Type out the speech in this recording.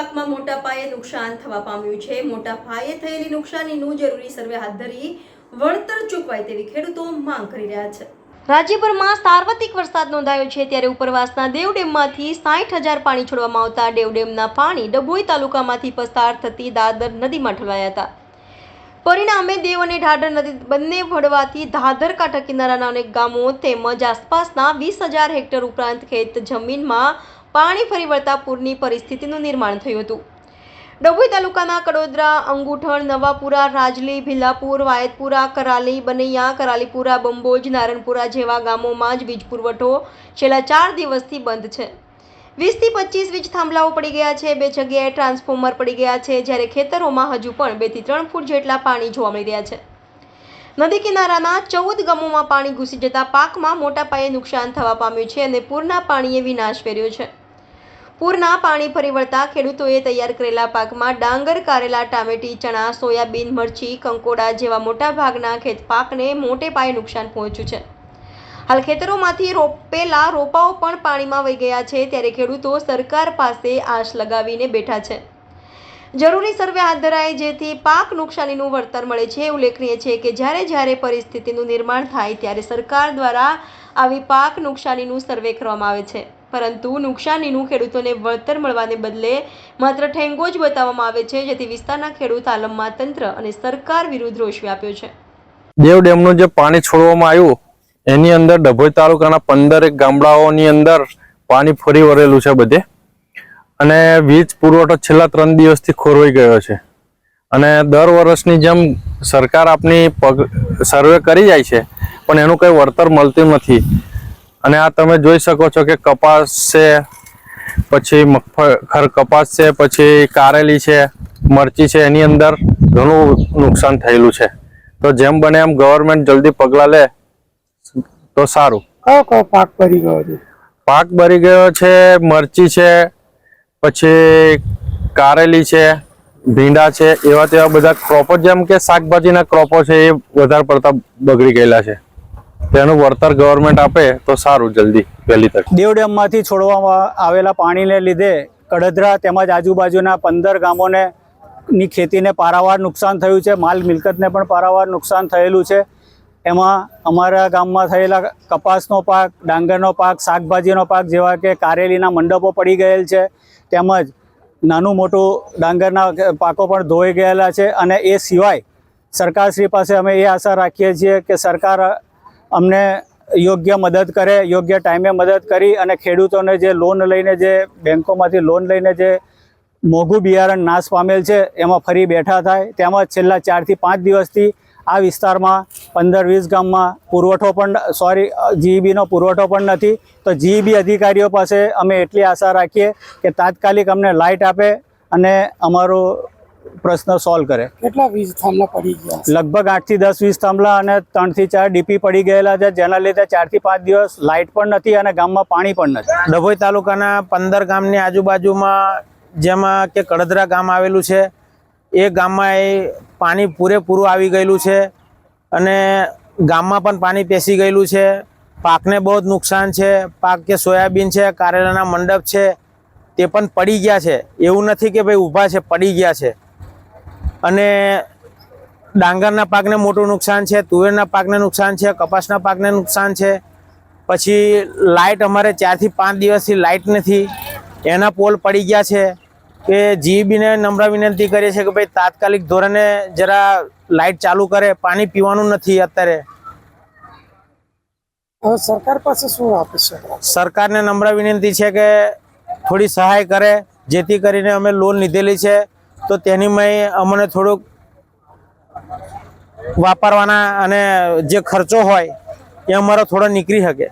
પાકમાં મોટા પાયે નુકસાન થવા પામ્યું છે. મોટા પાયે થયેલી નુકસાનીનું જરૂરી સર્વે હાથ ધરી વળતર ચૂકવાય તેવી ખેડૂતો માંગ કરી રહ્યા છે. રાજ્યભરમાં સાર્વત્રિક વરસાદ નોંધાયો છે ત્યારે ઉપરવાસના દેવ સાઠ હજાર પાણી છોડવામાં આવતા દેવ પાણી ડભોઈ તાલુકામાંથી પસાર થતી દાદર નદીમાં ઠલવાયા હતા. પરિણામે દેવ અને ઢાઢર નદી બંને ભળવાથી ધાધર કાંઠા કિનારાના અનેક ગામો તેમજ આસપાસના વીસ હજાર હેક્ટર ઉપરાંત ખેત જમીનમાં પાણી ફરી વળતા પૂરની પરિસ્થિતિનું નિર્માણ થયું હતું. ડભોઈ તાલુકાના કડોદરા, અંગુઠણ, નવાપુરા, રાજલી, ભીલાપુર, વાયતપુરા, કરાલી બનૈયા કરાલીપુરા, બંબોજ, નારણપુરા જેવા ગામોમાં જ વીજ પુરવઠો છેલ્લા ચાર દિવસથી બંધ છે. વીસથી પચીસ વીજ થાંભલાઓ પડી ગયા છે, બે જગ્યાએ ટ્રાન્સફોર્મર પડી ગયા છે, જ્યારે ખેતરોમાં હજુ પણ બેથી ત્રણ ફૂટ જેટલા પાણી જોવા મળી રહ્યા છે. નદી કિનારાના ચૌદ ગામોમાં પાણી ઘૂસી જતા પાકમાં મોટા પાયે નુકસાન થવા પામ્યું છે અને પૂરના પાણીએ વિનાશ કર્યો છે. પૂરના પાણી ફરી વળતા ખેડૂતોએ તૈયાર કરેલા પાકમાં ડાંગર, કારેલા, ટામેટી, ચણા, સોયાબીન, મરચી, કંકોડા જેવા મોટા ભાગના ખેત પાકને મોટે પાયે નુકસાન પહોંચ્યું છે. હાલ ખેતરોમાંથી રોપેલા રોપાઓ પણ પાણીમાં વહી ગયા છે ત્યારે ખેડૂતો સરકાર પાસે આશ લગાવીને બેઠા છે. જરૂરી સર્વે હાથ ધરાય જેથી પાક નુકસાનીનું વળતર મળે છે. ઉલ્લેખનીય છે કે જ્યારે જ્યારે પરિસ્થિતિનું નિર્માણ થાય ત્યારે સરકાર દ્વારા આવી પાક નુકસાનીનું સર્વે કરવામાં આવે છે. પરંતુ નુકસાનીનું ખેડૂતોને વળતર મળવાને બદલે માત્ર ઠેંગો જ બતાવવામાં આવે છે, જેથી વિસ્તારના ખેડૂત આલમમાં તંત્ર અને સરકાર વિરુદ્ધ રોષ વ્યાપ્યો છે. દેવ ડેમનું જે પાણી છોડવામાં આવ્યું, એની અંદર ડભોઈ તાલુકાના પંદરેક ગામડાઓની અંદર પાણી ફરી વળેલું છે બધે. અને વીજ પુરવઠો છેલ્લા ત્રણ દિવસથી ખોરવાઈ ગયો છે. અને દર વર્ષની જેમ સરકાર આપની પગ, સર્વે કરી જાય છે, પણ એનું કંઈ વળતર મળતું નથી. અને આ તમે જોઈ શકો છો કે કપાસ છે પછી મગફળ કપાસ છે પછી કારેલી છે મરચી છે એની અંદર ઘણું નુકસાન થયેલું છે. તો જેમ બને એમ ગવર્મેન્ટ જલ્દી પગલાં લે તો સારું. કયો કયો પાક બરી ગયો છે? પાક બરી ગયો છે મરચી છે પછી કારેલી છે ભીંડા છે એવા તેવા બધા ક્રોપો જેમ કે શાકભાજીના ક્રોપો છે એ વધારે પડતા બગડી ગયેલા છે. તેનું વળતર ગવર્મેન્ટ આપે તો સારું જલ્દી, વહેલી તક. દેવ છોડવામાં આવેલા પાણીને લીધે કડદરા તેમજ આજુબાજુના પંદર ગામોને ની ખેતીને પારાવાર નુકસાન થયું છે. માલ મિલકતને પણ પારાવાર નુકસાન થયેલું છે. એમાં અમારા ગામમાં થયેલા કપાસનો પાક, ડાંગરનો પાક, શાકભાજીનો પાક જેવા કે કારેલીના મંડપો પડી ગયેલ છે. તેમજ નાનું મોટું ડાંગરના પાકો પણ ધોઈ ગયેલા છે. અને એ સિવાય સરકારશ્રી પાસે અમે એ આશા રાખીએ છીએ કે સરકાર અમને યોગ્ય મદદ કરે, યોગ્ય ટાઈમે મદદ કરી અને ખેડૂતોને જે લોન લઈને જે બેંકોમાંથી લોન લઈને જે મોંઘું બિયારણ નાશ પામેલ છે, એમાં ફરી બેઠા થાય. તેમજ છેલ્લા ચારથી પાંચ દિવસથી આ વિસ્તારમાં પંદર વીસ ગામમાં પુરવઠો પણ સોરી જીઈબીનો પુરવઠો પણ નથી. તો જીઈબી અધિકારીઓ પાસે અમે એટલી આશા રાખીએ કે તાત્કાલિક અમને લાઇટ આપે અને અમારો પ્રશ્ન સોલ્વ કરે. કેટલા વીજ થાંભલા પડી ગયા લગભગ લગભગ આઠથી દસ વીસ થાંભલા અને ત્રણથી ચાર ડીપી પડી ગયેલા છે જેના લીધે ચારથી પાંચ દિવસ લાઇટ પણ નથી અને ગામમાં પાણી પણ નથી. ડભોઈ તાલુકાના પંદર ગામની આજુબાજુમાં જેમાં કે કડદરા ગામ આવેલું છે એ ગામમાં એ પાણી પૂરેપૂરું આવી ગયેલું છે અને ગામમાં પણ પાણી પેસી ગયેલું છે. પાકને બહુ જ નુકસાન છે. પાક કે સોયાબીન છે કારેલાના મંડપ છે તે પણ પડી ગયા છે. એવું નથી કે ભાઈ ઊભા છે પડી ગયા છે. અને ડાંગરના પાકને મોટું નુકસાન છે તુવેરના પાકને નુકસાન છે કપાસના પાકને નુકસાન છે. પછી લાઇટ અમારે ચારથી પાંચ દિવસથી લાઇટ નથી. એના પોલ પડી ગયા છે કે જીબીને નમ્ર વિનંતી કરીએ છીએ કે ભાઈ તાત્કાલિક ધોરણે જરા લાઇટ ચાલુ કરે પાણી પીવાનું નથી અત્યારે. સરકાર પાસે શું આપશે? સરકારને નમ્ર વિનંતી છે કે થોડી સહાય કરે જેથી કરીને અમે લોન લીધેલી છે. તો તેની મેં અમને થોડુંક વાપરવાના અને જે ખર્ચો હોય એ અમારો થોડો નીકળી શકે.